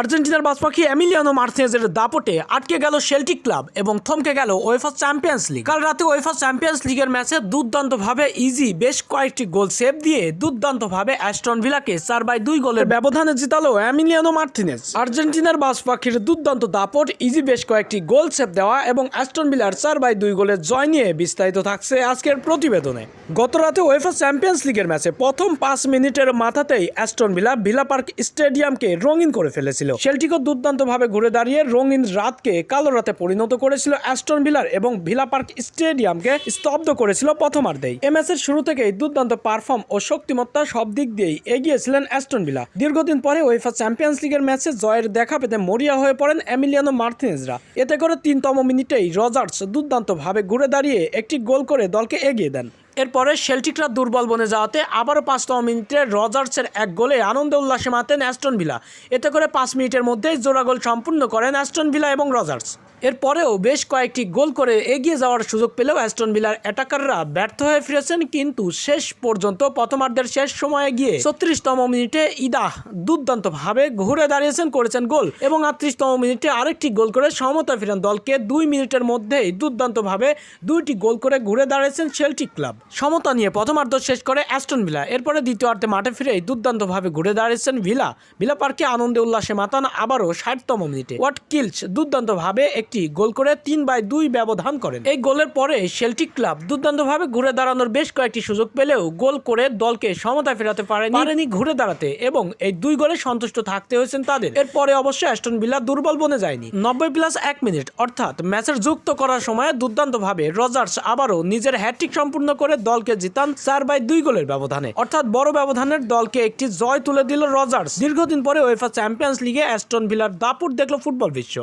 আর্জেন্টিনার বাসপাখি এমিলিয়ানো মার্টিনেজের দাপটে আটকে গেল সেল্টিক ক্লাব এবং থমকে গেল ওয়েফা চ্যাম্পিয়ন্স লিগ। কাল রাতে ওয়েফা চ্যাম্পিয়ন্স লিগের ম্যাচে দুর্দান্তভাবে ইজি বেশ কয়েকটি গোল সেভ দিয়ে দুর্দান্তভাবে অ্যাস্টন ভিলাকে চার বাই দুই গোলের ব্যবধানে জিতালো এমিলিয়ানো মার্টিনেজ। আর্জেন্টিনার বাজপাখির দুর্দান্ত দাপট ইজি বেশ কয়েকটি গোল সেভ দেওয়া এবং অ্যাস্টন ভিলার চার বাই দুই গোলের জয় নিয়ে বিস্তারিত থাকছে আজকের প্রতিবেদনে। গত রাতে ওয়েফা চ্যাম্পিয়ন্স লিগের ম্যাচে প্রথম পাঁচ মিনিটের মাথাতেই অ্যাস্টন ভিলা ভিলা পার্ক স্টেডিয়ামকে রঙিন করে ফেলেছিল সেলটিকো দুর্দান্তভাবে ঘুরে দাঁড়িয়ে রঙিন রাতকে কালো রাতে পরিণত করেছিল অ্যাস্টন ভিলার এবং ভিলা পার্ক স্টেডিয়ামকে স্তব্ধ করেছিল প্রথমার্ধেই। এ ম্যাচের শুরু থেকেই দুর্দান্ত পারফর্ম ও শক্তিমত্তা সব দিক দিয়েই এগিয়েছিলেন অ্যাস্টন ভিলা। দীর্ঘদিন পরে ওয়েফা চ্যাম্পিয়ন্স লিগের ম্যাচে জয়ের দেখা পেতে মরিয়া হয়ে পড়েন এমিলিয়ানো মার্টিনেজরা। এতে করে তিনতম মিনিটেই রজার্স দুর্দান্তভাবে ঘুরে দাঁড়িয়ে একটি গোল করে দলকে এগিয়ে দেন। এরপরে সেলটিকরা দুর্বল বনে যাওয়াতে আবারও পাঁচতম মিনিটে রজার্সের এক গোলে আনন্দ উল্লাসে মাতেন অ্যাস্টন ভিলা। এতে করে পাঁচ মিনিটের মধ্যেই জোড়া গোল সম্পূর্ণ করেন অ্যাস্টন ভিলা এবং রজার্স। এরপরেও বেশ কয়েকটি গোল করে এগিয়ে যাওয়ার সুযোগ পেলেও অ্যাস্টন ভিলার অ্যাটাকাররা ব্যর্থ হয়ে ফিরেছেন, কিন্তু শেষ পর্যন্ত প্রথমার্ধের শেষ সময়ে গিয়ে ছত্রিশতম মিনিটে ইদা দুর্দান্তভাবে ঘুরে দাঁড়িয়েছেন, করেছেন গোল এবং আটত্রিশতম মিনিটে আরেকটি গোল করে সমতা ফিরেন দলকে দুই মিনিটের মধ্যেই দুর্দান্তভাবে দুইটি গোল করে ঘুরে দাঁড়িয়েছেন সেল্টিক ক্লাব। সমতা নিয়ে প্রথমার্ধ শেষ করে অ্যাস্টন ভিলা, এরপরে দ্বিতীয়ার্ধে মাঠে ফিরেই দুর্দান্তভাবে ঘুরে দাঁড়িয়েছেন ভিলা। ভিলা পার্কে আনন্দে উল্লাসে মাতান আবারও ষাটতম মিনিটে। ওয়াট কিলস দুর্দান্তভাবে একটি গোল করে তিন বাই দুই ব্যবধান করেন। এই গোলের পরে সেল্টিক ক্লাব দুর্দান্তভাবে ঘুরে দাঁড়ানোর বেশ কয়েকটি সুযোগ পেলেও গোল করে দলকে সমতা ফেরাতে পারেনি। ঘুরে দাঁড়াতে এবং এই দুই গোলে সন্তুষ্ট থাকতে হয়েছেন তাদের। এরপরে অবশ্য অ্যাস্টন ভিলা দুর্বল বনে যায়নি। নব্বই প্লাস এক মিনিট, অর্থাৎ ম্যাচের যুক্ত করার সময় দুর্দান্তভাবে রজার্স আবারও নিজের হ্যাট্রিক সম্পূর্ণ করে দলকে জিতান চার বাই দুই গোলের ব্যবধানে। অর্থাৎ বড় ব্যবধানের দলকে একটি জয় তুলে দিল রজার্স। দীর্ঘদিন পরে ওয়েফা চ্যাম্পিয়ন্স লিগে অ্যাস্টন ভিলার দাপুট দেখল ফুটবল বিশ্ব।